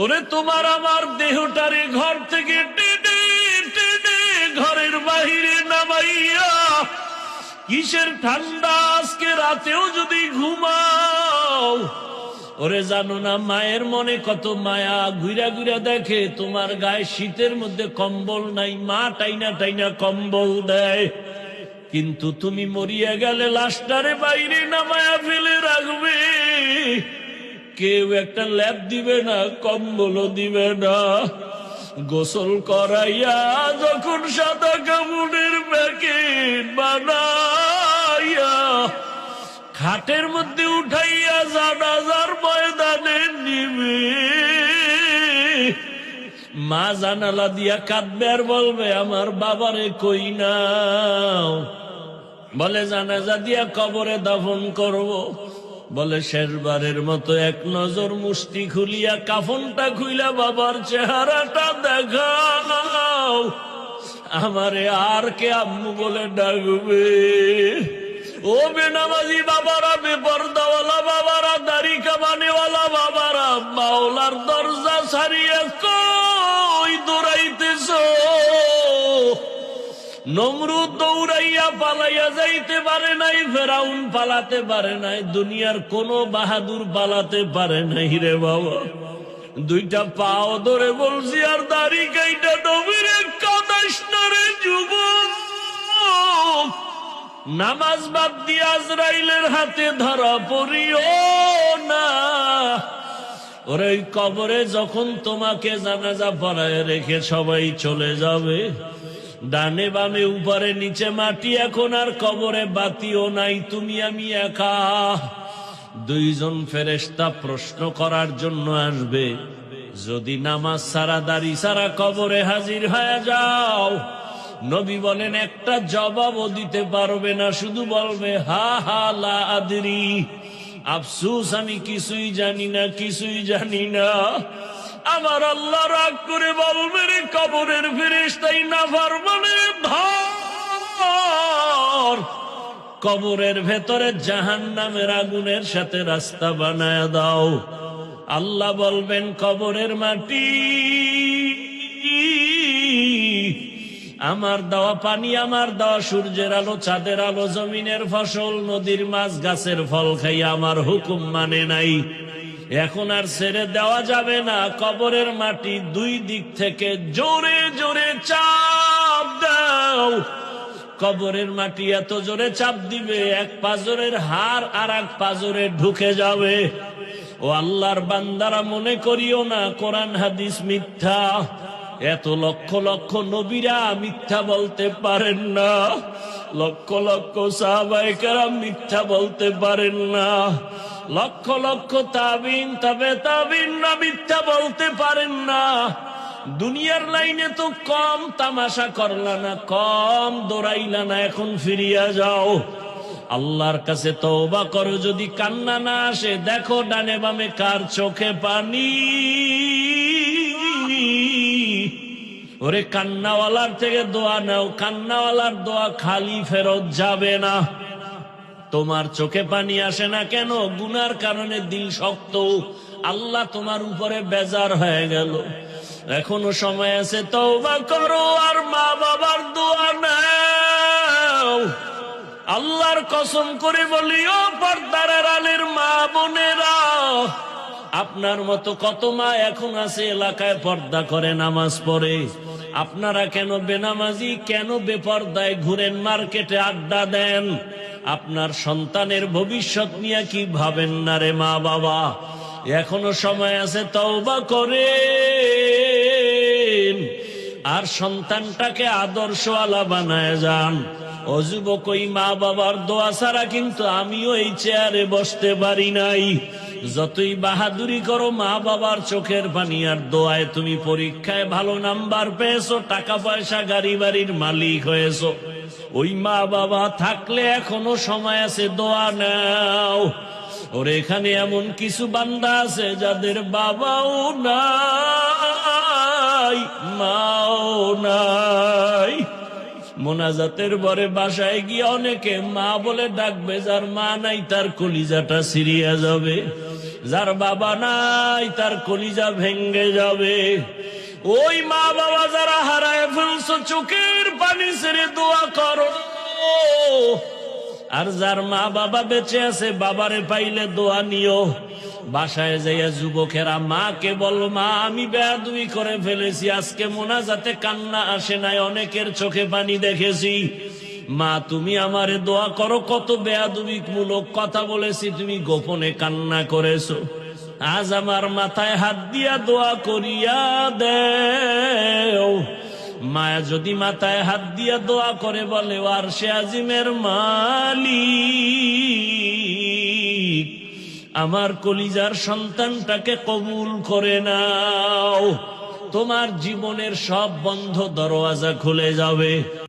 ওরে তোমার আমার দেহটারে ঘর থেকে টেনে টেনে ঘরের বাহিরে নামাইয়া, কিসের ঠান্ডা আজকে রাতেও যদি ঘুমাও? ওরে জানো না, মায়ের মনে কত মায়া ঘুরা ঘুরা দেখে তোমার গায়ে শীতের মধ্যে কম্বল নাই, মা টাইনা টাইনা কম্বল দেয়। কিন্তু তুমি মরিয়া গেলে লাশটারে বাইরে নামায়া ফেলে রাখবে। কেউ একটা ল্যাপ দিবে না, কম্বলও দিবে না গোসল করাইয়া যখন সাদা কামুনের প্যাকেট বানাইয়া খাটের মধ্যে উঠাইয়া জানাজার ময়দানে নিবে, মা জানালা দিয়া কাঁদবে আর বলবে, আমার বাবারে কই নাও বলে, জানাজা দিয়া কবরে দাফন করব। বলে শেষবারের মতো এক নজর মুষ্টি খুলিয়া কাফনটা খুইলা বাবার চেহারাটা দেখাও। আমারে আর কে আম্মু বলে ডাকবে? ও বেনামাজি বাবারা, বেপরদাওয়ালা বাবারা, দাড়ি কামানেওয়ালা বাবারা, মাওলার দরজা ছাড়িয়ে কই নমরুদ দৌড়াইয়া পালাইয়া যাইতে পারে নাই, ফেরাউন পালাতে পারে নাই, দুনিয়ার কোন বাহাদুর পালাতে পারে নাই রে বাবা। দুইটা পাও ধরে বলছি, আর দাড়ি গাইটা নবীরে কাদাস রে যুব নামাজ বাদ দিয়ে আজরাইলের হাতে ধরা পড়িও না। ওরে কবরে যখন তোমাকে জানাজা পড়ায় রেখে সবাই চলে যাবে। ডানে বামে, উপরে, নিচে মাটি, এখন আর কবরে বাতিও নাই, তুমি আমি একা। দুইজন ফেরেস্তা প্রশ্ন করার জন্য আসবে, যদি নামাজ সারা দাড়ি সারা কবরে হাজির হয়ে যাও, নবী বলেন, একটা জবাবও দিতে পারবে না, শুধু বলবে, হা হা, লা আফসুস, আমি কিছুই জানি না, কিছুই জানি না। আমার আল্লাহ রাগ করে বলবে রে কবরের ফেরেস্তাই না পারবে ধর কবরের ভেতরে জাহান নামের আগুনের সাথে রাস্তা বানায় দাও। আল্লাহ বলবেন, কবরের মাটি আমার দেওয়া পানি, আমার দেওয়া সূর্যের আলো, চাঁদের আলো, জমিনের ফসল, নদীর মাছ, গাছের ফল খাই আমার হুকুম মানে নাই। এখন আর ছেড়ে দেওয়া যাবে না। কবরের মাটি দুই দিক থেকে জোরে জোরে চাপ দাও। কবরের মাটি এত জোরে চাপ দিবে, এক পাজরের হার আর এক পাজরে ঢুকে যাবে। ও আল্লাহর বান্দারা মনে করিও না, কোরআন হাদিস মিথ্যা। এত লক্ষ লক্ষ নবীরা মিথ্যা বলতে পারেন না। লক্ষ লক্ষ সাহবাইকারা মিথ্যা বলতে পারেন না। লক্ষ লক্ষ তাবিন, তবে তাবিন না মিথ্যা বলতে পারেন না। দুনিয়ার লাইনে তো কম তামাশা করলা না, কম দৌড়াইলা না, এখন ফিরিয়া যাও। আল্লাহর কাছে তওবা করো, যদি কান্না না আসে, দেখো ডানে বামে কার চোখে পানি। ওরে কান্নাওয়ালার থেকে দোয়া নাও, কান্নাওয়ালার দোয়া খালি ফেরত যাবে না। তোমার চোখে পানি আসে না কেন? গুনার কারণে দিল শক্ত। আল্লাহ তোমার উপরে বেজার হয়ে গেল। এখনও সময় আছে, তওবা করো আর মা বাবার দোয়া নাও। আল্লাহর কসম করে বলি, ও পর্দার আলের মা বোনেরা, আপনার মতো কত মা এখন আছে এলাকায় পর্দা করে, নামাজ পড়ে। আপনারা কেন বেনামাজি, কেন বেপর্দায় ঘুরেন, মার্কেটে আড্ডা দেন? আপনার সন্তানের ভবিষ্যৎ নিয়ে কি ভাবেন না রে মা বাবা? এখনও সময় আছে, তওবা করে আর সন্তানটাকে আদর্শ আলা বানায় যান। ও যুবক ওই মা বাবার দোয়া ছাড়া কিন্তু আমিও এই চেয়ারে বসতে পারি নাই। যতই বাহাদুরি করো, মা বাবার চোখের পানি আর দোয়ায় তুমি পরীক্ষায় ভালো নাম্বার পেয়েছ, টাকা পয়সা গাড়ি বাড়ির মালিক হয়েছো। ওই মা বাবা থাকলে এখনও সময় আছে, দোয়া নাও। ওর এখানে এমন কিছু বান্দা আছে যাদের বাবাও নাই। মোনাজাতের পরে বাসায় গিয়ে অনেকে মা বলে ডাকবে, যার মা নাই তার কলিজাটা সিরিয়া যাবে। যার বাবা নাই তার কলিজা ভেঙ্গে যাবে। ওই মা বাবা যারা হারায় ফেলছো, চোখের পানি ছেড়ে দোয়া করো। আর যার মা বাবা বেঁচে আছে, বাবারে পাইলে দোয়া নিও। বাসায় যাইয়া যুবকেরা, মাকে বল মা, আমি বেয়াদুই করে ফেলেছি, আজকে মোনাজাতে কান্না আসে নাই, অনেকের চোখে পানি দেখেছি। মা, তুমি আমারে দোয়া করো, কত বেয়াদুবি মূলক কথা বলেছি, তুমি গোপনে কান্না করেছ। আজ আমার মাথায় হাত দিয়া দোয়া করিয়া দেও। মায়া যদি মাথায় হাত দিয়া দোয়া করে বলে আর সে আজিমের মালিক। আমার কলিজার সন্তানটাকে কবুল করে নাও। তোমার জীবনের সব বন্ধ দরওয়াজা খুলে যাবে।